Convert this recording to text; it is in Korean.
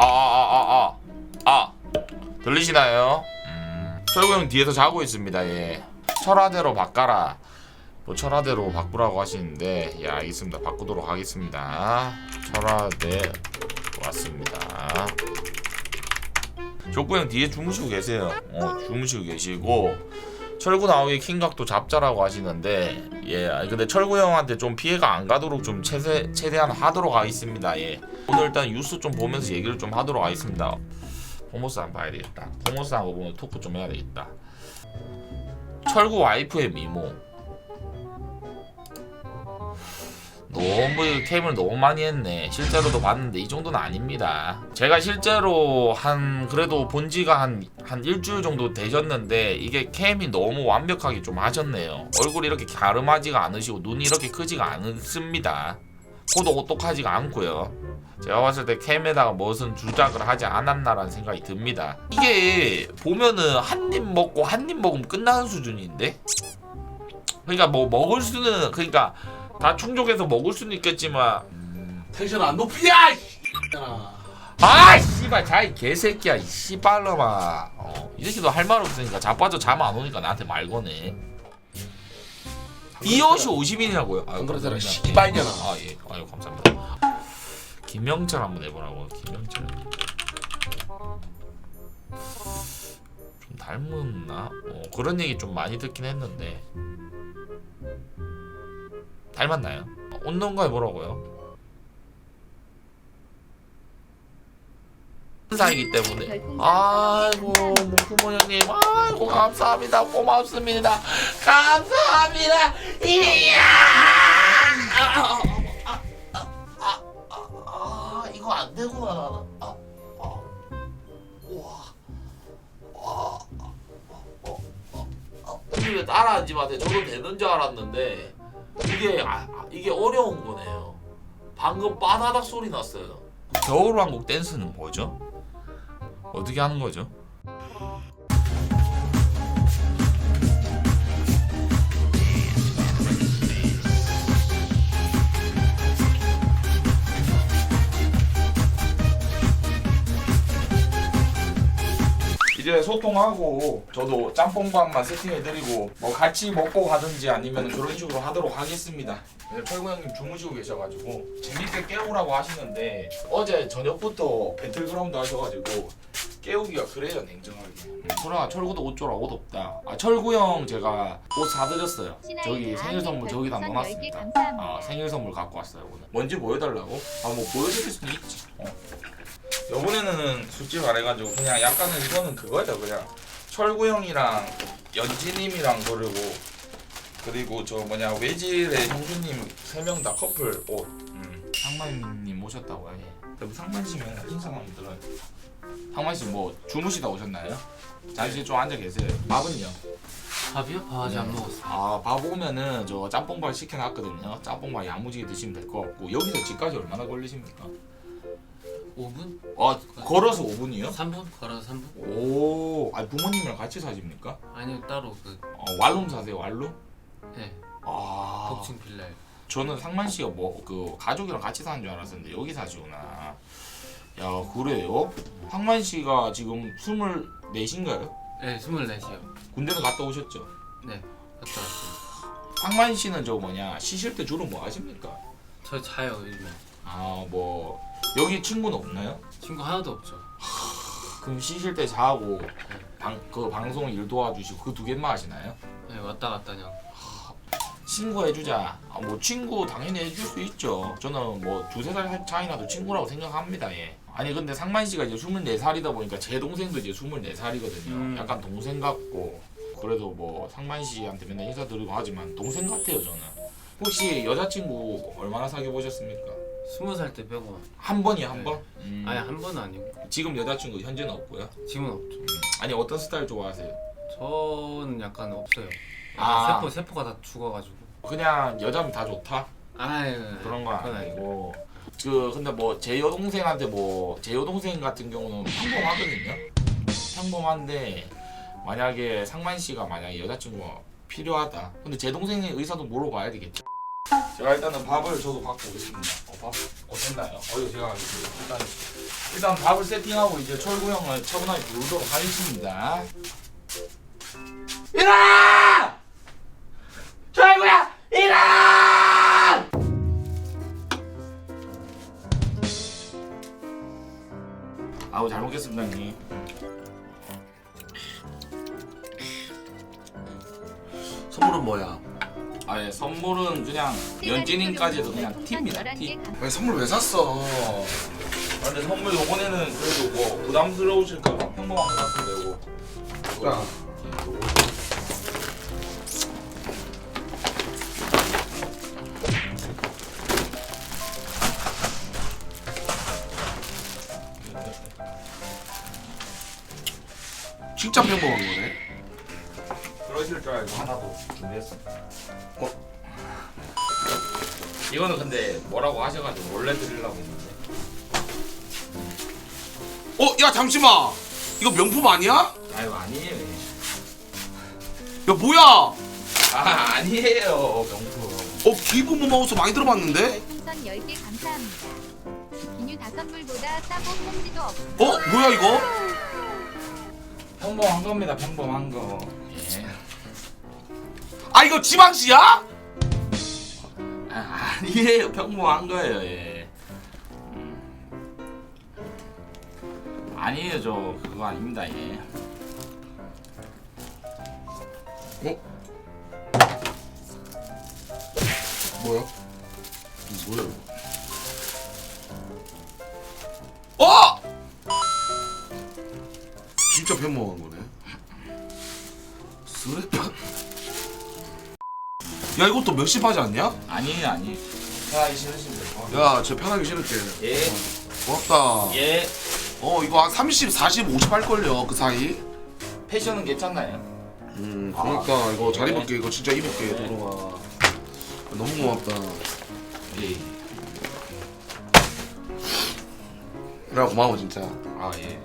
아, 아, 아, 아, 아. 들리시나요? 음. 철구 형 뒤에서 자고 있습니다. 예. 철화대로 바꿔라. 뭐 철화대로 바꾸라고 하시는데, 예, 알겠습니다. 바꾸도록 하겠습니다. 철화대 왔습니다. 족구 형 뒤에 주무시고 계세요. 어, 주무시고 계시고 철구 나오기 킹각도 잡자라고 하시는데 예 근데 철구 형한테 좀 피해가 안 가도록 좀 최대, 최대한 하도록 하겠습니다. 예. 오늘 일단 뉴스 좀 보면서 얘기를 좀 하도록 하겠습니다. 포모스 한번 봐야 되겠다. 포모스 한번 보면 토크 좀 해야 되겠다. 철구 와이프의 미모 너무 캠을 너무 많이 했네. 실제로도 봤는데 이 정도는 아닙니다. 제가 실제로 한 그래도 본 지가 한, 한 일주일 정도 되셨는데 이게 캠이 너무 완벽하게 좀 하셨네요. 얼굴이 이렇게 갸름하지가 않으시고 눈이 이렇게 크지가 않습니다. 코도 오똑하지가 않고요. 제가 봤을 때 캠에다가 무슨 주작을 하지 않았나라는 생각이 듭니다. 이게 보면은 한 입 먹고 한 입 먹으면 끝나는 수준인데? 그러니까 뭐 먹을 수는 그러니까 다 충족해서 먹을 수는 있겠지만. 텐션 안 높이야! 이아 씨발 자이 개새끼야 이 씨발놈아. 어, 이 새끼도 할 말 없으니까 자빠져 잠 안 오니까 나한테 말 거네. 이 옷이 50인이라고요? 아유 안 그러잖아, 감사합니다. 씨발년아. 아예. 아유 감사합니다. 김영철 한번 해보라고 김영철. 좀 닮았나? 어, 그런 얘기 좀 많이 듣긴 했는데 닮았나요? 웃는 거 해보라고요 사이기 때문에 아이고 목구멍 형님 아이고 감사합니다 고맙습니다 감사합니다 이야 아, 아, 아, 아, 이거 안 되구나 나는 아, 아. 우와 아, 아, 어, 어, 어. 근데 왜 따라하지 마세요 저도 되는 줄 알았는데 이게 아, 아, 이게 어려운 거네요 방금 바다닥 소리 났어요 겨울왕국 댄스는 뭐죠? 어떻게 하는 거죠? 소통하고 저도 짬뽕밥만 세팅해드리고 뭐 같이 먹고 가든지 아니면 그런 식으로 하도록 하겠습니다. 네, 철구 형님 주무시고 계셔가지고 재밌게 깨우라고 하시는데 어제 저녁부터 배틀그라운드 하셔가지고 깨우기가 그래요 냉정하게. 소라 철구도 옷 줘라 옷 없다. 아 철구 형 제가 옷 사드렸어요. 저기 생일 선물 저기다 넣어놨습니다. 아 생일 선물 갖고 왔어요 오늘. 뭔지 보여달라고? 아 뭐 보여드릴 수는 있지. 어. 이번에는 솔직히 말해가지고 그냥 약간은 이거는 그거예요 그냥 철구 형이랑 연지님이랑 그리고 그리고 저 뭐냐 외질의 형수님 세 명 다 커플 옷 음. 상만님 오셨다고요 예. 그럼 상만 씨면 인사 한번 들어요 상만 씨 뭐 주무시다 오셨나요? 잠시 좀 앉아 계세요 밥은요? 밥이요? 밥 아직 안 먹었어. 아, 밥 오면은 저 짬뽕밥 시켜놨거든요. 짬뽕밥 야무지게 드시면 될 것 같고 여기서 집까지 얼마나 걸리십니까? 5분? 아, 걸어서 5분이요? 3분? 걸어서 3분? 오, 아 부모님이랑 같이 사십니까? 아니요 따로 그 어, wal룸 사세요, wal룸? 네, 아, 독층 빌라요. 저는 상만 씨가 뭐 그 가족이랑 같이 사는 줄 알았었는데 여기 사시구나. 야, 그래요? 상만 씨가 지금 24인가요? 네, 24시요. 군대는 갔다 오셨죠? 네, 갔다 왔어요. 상만 씨는 저 뭐냐 쉬실 때 주로 뭐 하십니까? 저 자요 요즘에. 아, 뭐 여기 친구는 없나요? 친구 하나도 없죠. 그럼 쉬실 때 자고 방, 그 방송 일 도와주시고 그 두 개만 하시나요? 네, 왔다 갔다 그냥. 친구 해주자. 아, 뭐 친구 당연히 해줄 수 있죠. 저는 뭐 두세 살 차이나도 친구라고 생각합니다. 예. 아니 근데 상만 씨가 이제 24살이다 보니까 제 동생도 이제 24살이거든요. 음. 약간 동생 같고 그래도 뭐 상만 씨한테 맨날 인사드리고 하지만 동생 같아요 저는. 혹시 여자친구 얼마나 사귀어 보셨습니까? 20살 때 빼고. 한 번이요 한 네. 번? 음. 아니 한 번은 아니고. 지금 여자친구 현재는 없고요. 지금은 없죠. 아니 어떤 스타일 좋아하세요? 저는 약간 없어요. 아. 세포 세포가 다 죽어가지고. 그냥 여자면 다 좋다? 아이 그런 거 그건 아니고 그 근데 뭐 제 여동생한테 뭐 제 여동생 같은 경우는 평범하거든요 평범한데 만약에 상만 씨가 만약에 여자친구가 필요하다 근데 제 동생의 의사도 물어봐야 되겠죠 제가 일단은 밥을 저도 갖고 오겠습니다 어, 밥 어땠나요? 어이 제가 하겠습니다 일단 일단 밥을 세팅하고 이제 철구 형을 차분하게 부르도록 하겠습니다. 일어나! 철구야, 일어나! 아우 잘 먹겠습니다 형님. 선물은 뭐야? 아예 선물은 그냥 연진님까지도 그냥 팁입니다 팁. 왜 선물 왜 샀어? 아, 근데 선물 요번에는 그래도 뭐 부담스러우실까봐 평범한 거 샀으면 되고. 자. 진짜 평범한 거네. 그러실 줄 알고 하나 더 준비했습니다. 어? 이거는 근데 뭐라고 하셔가지고 원래 드리려고 했는데. 어, 야 잠시만. 이거 명품 아니야? 아유 아니에요. 야 뭐야? 아 아니에요 명품. 어 기분 뭐 마우스 많이 들어봤는데? 풍선 10개 감사합니다. 기뉴 다섯 물보다 싸고 홈지도 없고 어 뭐야 이거? 평범한 겁니다 평범한 거. 예. 아 이거 지방시야? 아, 아니에요 평범한 거예요 예. 음. 아니에요 저 그거 아닙니다 예. 어? 뭐야? 뭐야 이거? 어! 진짜 편먹은 거네. 쓰레빠. 야 이것도 몇십 하지 않냐? 아니에요 아니에요. 편하게 신으시면 될것 같아요. 야, 저 편하게 신을게. 예. 고맙다. 예. 어, 이거 한 30, 40, 50 할걸요, 그 사이. 패션은 괜찮나요? 음, 고맙다. 이거 잘 입을게. 이거 진짜 입을게, 도로가. 너무 고맙다. 예. 야, 고마워, 진짜. 아 예.